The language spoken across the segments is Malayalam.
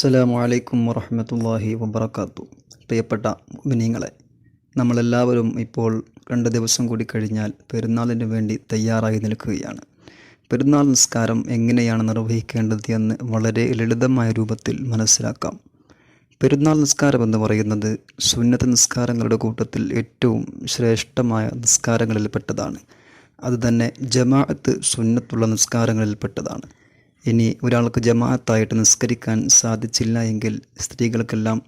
അസ്സലാമു അലൈക്കും വറഹമത്തല്ലാഹി വബർക്കാത്തു പ്രിയപ്പെട്ട മിനിങ്ങളെ നമ്മളെല്ലാവരും ഇപ്പോൾ രണ്ട് ദിവസം കൂടി കഴിഞ്ഞാൽ പെരുന്നാളിന് വേണ്ടി തയ്യാറായി നിൽക്കുകയാണ്. പെരുന്നാൾ നിസ്കാരം എങ്ങനെയാണ് നിർവഹിക്കേണ്ടത് എന്ന് വളരെ ലളിതമായ രൂപത്തിൽ മനസ്സിലാക്കാം. പെരുന്നാൾ നിസ്കാരം എന്ന് പറയുന്നത് സുന്നത്ത് നിസ്കാരങ്ങളുടെ കൂട്ടത്തിൽ ഏറ്റവും ശ്രേഷ്ഠമായ നിസ്കാരങ്ങളിൽപ്പെട്ടതാണ്. അതുതന്നെ ജമാഅത്ത് സുന്നത്തുള്ള നിസ്കാരങ്ങളിൽപ്പെട്ടതാണ്. ഇനി ഒരാൾക്ക് ജമാഅത്തായിട്ട് നിസ്കരിക്കാൻ സാധിച്ചില്ല എങ്കിൽ സ്ത്രീകൾക്കെല്ലാം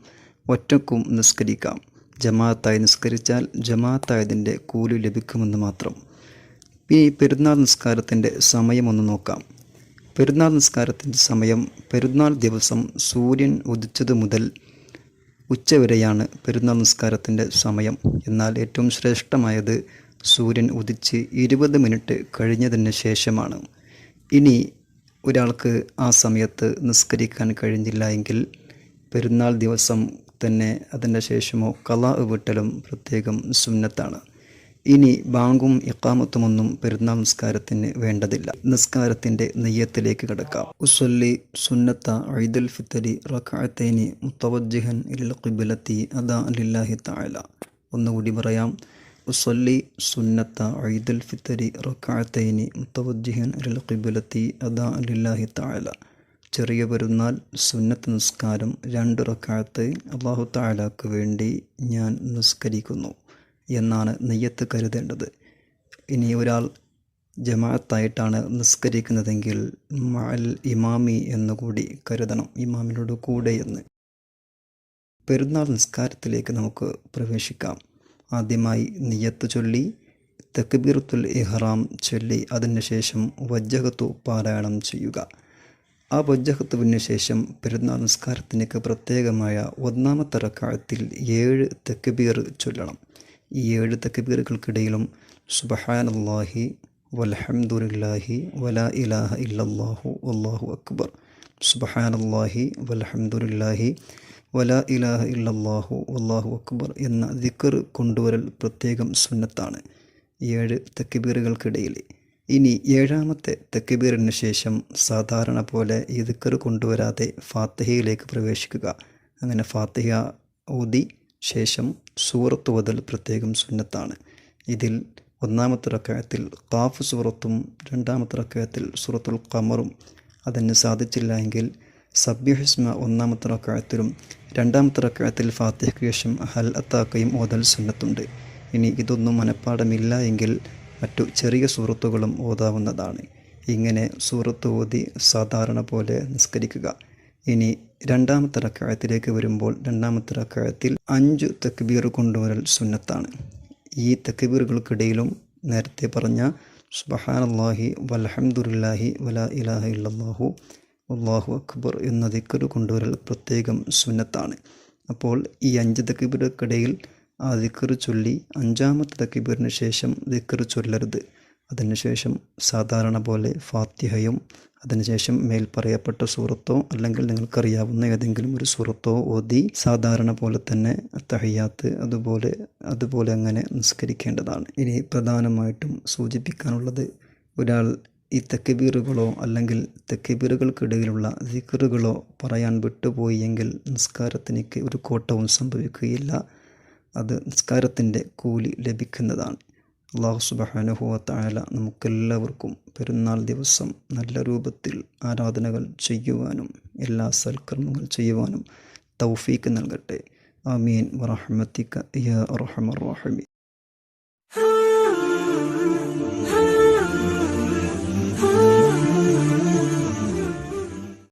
ഒറ്റക്കും നിസ്കരിക്കാം. ജമാഅത്തായി നിസ്കരിച്ചാൽ ജമാഅത്തായതിന്റെ കൂലി ലഭിക്കുമെന്ന് മാത്രം. ഈ പെരുന്നാൾ നിസ്കാരത്തിന്റെ സമയമൊന്ന് നോക്കാം. പെരുന്നാൾ നിസ്കാരത്തിന്റെ സമയം പെരുന്നാൾ ദിവസം സൂര്യൻ ഉദിച്ചത് മുതൽ ഉച്ചവരെയാണ് പെരുന്നാൾ നിസ്കാരത്തിന്റെ സമയം. എന്നാൽ ഏറ്റവും ശ്രേഷ്ഠമായത് സൂര്യൻ ഉദിച്ച് ഇരുപത് മിനിറ്റ് കഴിഞ്ഞതിന് ശേഷമാണ്. ഇനി ഒരാൾക്ക് ആ സമയത്ത് നിസ്കരിക്കാൻ കഴിഞ്ഞില്ല എങ്കിൽ പെരുന്നാൾ ദിവസം തന്നെ അതിന്റെ ശേഷമോ കലാ വിട്ടലും പ്രത്യേകം സുന്നത്താണ്. ഇനി ബാങ്കും ഇക്കാമത്തുമൊന്നും പെരുന്നാൾ നിസ്കാരത്തിന് വേണ്ടതില്ല. നിസ്കാരത്തിന്റെ നെയ്യത്തിലേക്ക് കിടക്കാം. ഉസൊല്ലി സുന്നത്ത ഐദുൽ ഫിത്തരി റഖാത്തേനി മുത്തവജ്ജിഹൻ ഇൽ ഖിബിലത്തി അദാ അലില്ലാഹി താല ഒന്നുകൂടി പറയാം. ഉസല്ലി സുന്നത്ത ഐദുൽ ഫിത്തരി റക്കായത്തേനി മുത്തവജ്ജിഹൻ ഇൽ ഖിബലത്തി അദാ അലില്ലാഹി തആല ചെറിയ പെരുന്നാൾ സുന്നത്ത് നിസ്കാരം രണ്ട് റക്കായത്ത് അള്ളാഹു താലാക്ക് വേണ്ടി ഞാൻ നിസ്കരിക്കുന്നു എന്നാണ് നെയ്യത്ത് കരുതേണ്ടത്. ഇനി ഒരാൾ ജമാഅത്തായിട്ടാണ് നിസ്കരിക്കുന്നതെങ്കിൽ മൽ ഇമാമി എന്നുകൂടി കരുതണം ഇമാമിനോട് കൂടെ എന്ന്. പെരുന്നാൾ നിസ്കാരത്തിലേക്ക് നമുക്ക് പ്രവേശിക്കാം. ആദ്യമായി നിയ്യത്ത് ചൊല്ലി തക്ബീറത്തുൽ ഇഹ്റാം ചൊല്ലി അതിനുശേഷം വജ്ജഹത്തു പാരായണം ചെയ്യുക. ആ വജ്ജഹത്തുവിന് ശേഷം പെരുന്നാൾ നമസ്കാരത്തിനൊക്കെ പ്രത്യേകമായ ഒന്നാമത്തെ റക്കാഴത്തിൽ ഏഴ് തെക്കുബീർ ചൊല്ലണം. ഈ ഏഴ് തെക്കുബീറുകൾക്കിടയിലും സുബഹാനല്ലാഹി വലഹമുല്ലാഹി വലാ ഇലാഹ ഇല്ലാഹു അള്ളാഹു അക്ബർ. സുബഹാനല്ലാഹി വലഹമുല്ലാഹി വല ഇലാഹ ഇല്ലല്ലാഹു അല്ലാഹു അക്ബർ എന്ന ദിക്കർ കൊണ്ടുവരൽ പ്രത്യേകം സുന്നത്താണ്. ഏഴ് തെക്കുബീറുകൾക്കിടയിൽ ഇനി ഏഴാമത്തെ തെക്കുബീറിന് ശേഷം സാധാരണ പോലെ ഈ ദിക്കർ കൊണ്ടുവരാതെ ഫാത്തഹയിലേക്ക് പ്രവേശിക്കുക. അങ്ങനെ ഫാത്തിഹ ഊതി ശേഷം സൂറത്ത് ഓതൽ പ്രത്യേകം സുന്നത്താണ്. ഇതിൽ ഒന്നാമത്തെ റക്കയത്തിൽ കാഫ് സൂറത്തും രണ്ടാമത്തെ റക്കയത്തിൽ സൂറത്തുൽ ഖമറും അതിന് സാധിച്ചില്ല എങ്കിൽ സബ്യഹുസ്മ ഒന്നാമത്തെ റക്കായത്തിലും രണ്ടാമത്തെ റക്കായത്തിൽ ഫാത്തിഹയ്ക്ക് ശേഷം ഹൽ അത്താക്കയും ഓതൽ സുന്നത്തുണ്ട്. ഇനി ഇതൊന്നും മനഃപ്പാടമില്ല എങ്കിൽ മറ്റു ചെറിയ സൂറത്തുകളും ഓതാവുന്നതാണ്. ഇങ്ങനെ സൂറത്ത് ഓതി സാധാരണ പോലെ നിസ്കരിക്കുക. ഇനി രണ്ടാമത്തെ റക്കായത്തിലേക്ക് വരുമ്പോൾ രണ്ടാമത്തെ റക്കായത്തിൽ അഞ്ച് തക്ബീർ കൊണ്ടുവരൽ സുന്നത്താണ്. ഈ തക്ബീറുകൾക്കിടയിലും നേരത്തെ പറഞ്ഞ സുബഹാനല്ലാഹി വലഹമുല്ലാഹി വല ഇലാഹ ഇല്ലാഹു അള്ളാഹു അക്ബർ എന്ന ദിക്കർ കൊണ്ടുവരൽ പ്രത്യേകം സുന്നത്താണ്. അപ്പോൾ ഈ അഞ്ച് തക്ബീറുകൾക്കിടയിൽ ആ ദിക്കർ ചൊല്ലി അഞ്ചാമത്തെ തക്കിബിറിന് ശേഷം ദിക്കർ ചൊല്ലരുത്. അതിനുശേഷം സാധാരണ പോലെ ഫാത്തിഹയും അതിനുശേഷം മേൽ പറയപ്പെട്ട സൂറത്തോ അല്ലെങ്കിൽ നിങ്ങൾക്കറിയാവുന്ന ഏതെങ്കിലും ഒരു സൂറത്തോ ഓതി സാധാരണ പോലെ തന്നെ തഹയ്യാത്ത് അതുപോലെ അതുപോലെ അങ്ങനെ നിസ്കരിക്കേണ്ടതാണ്. ഇനി പ്രധാനമായിട്ടും സൂചിപ്പിക്കാനുള്ളത് ഒരാൾ ഈ തെക്കബീറുകളോ അല്ലെങ്കിൽ തെക്കബീറുകൾക്കിടയിലുള്ള സിക്കറുകളോ പറയാൻ വിട്ടുപോയി എങ്കിൽ നിസ്കാരത്തിനിക്ക് ഒരു കോട്ടവും സംഭവിക്കുകയില്ല. അത് നിസ്കാരത്തിന്റെ കൂലി ലഭിക്കുന്നതാണ്. അള്ളാഹു സുബാനുഹുവത്തായാല നമുക്കെല്ലാവർക്കും പെരുന്നാൾ ദിവസം നല്ല രൂപത്തിൽ ആരാധനകൾ ചെയ്യുവാനും എല്ലാ സൽക്കർമ്മങ്ങൾ ചെയ്യുവാനും തൗഫീക്ക് നൽകട്ടെ. ആമീൻ. വറഹമത്തിക്ക യാ അറഹമർ റഹമീൻ.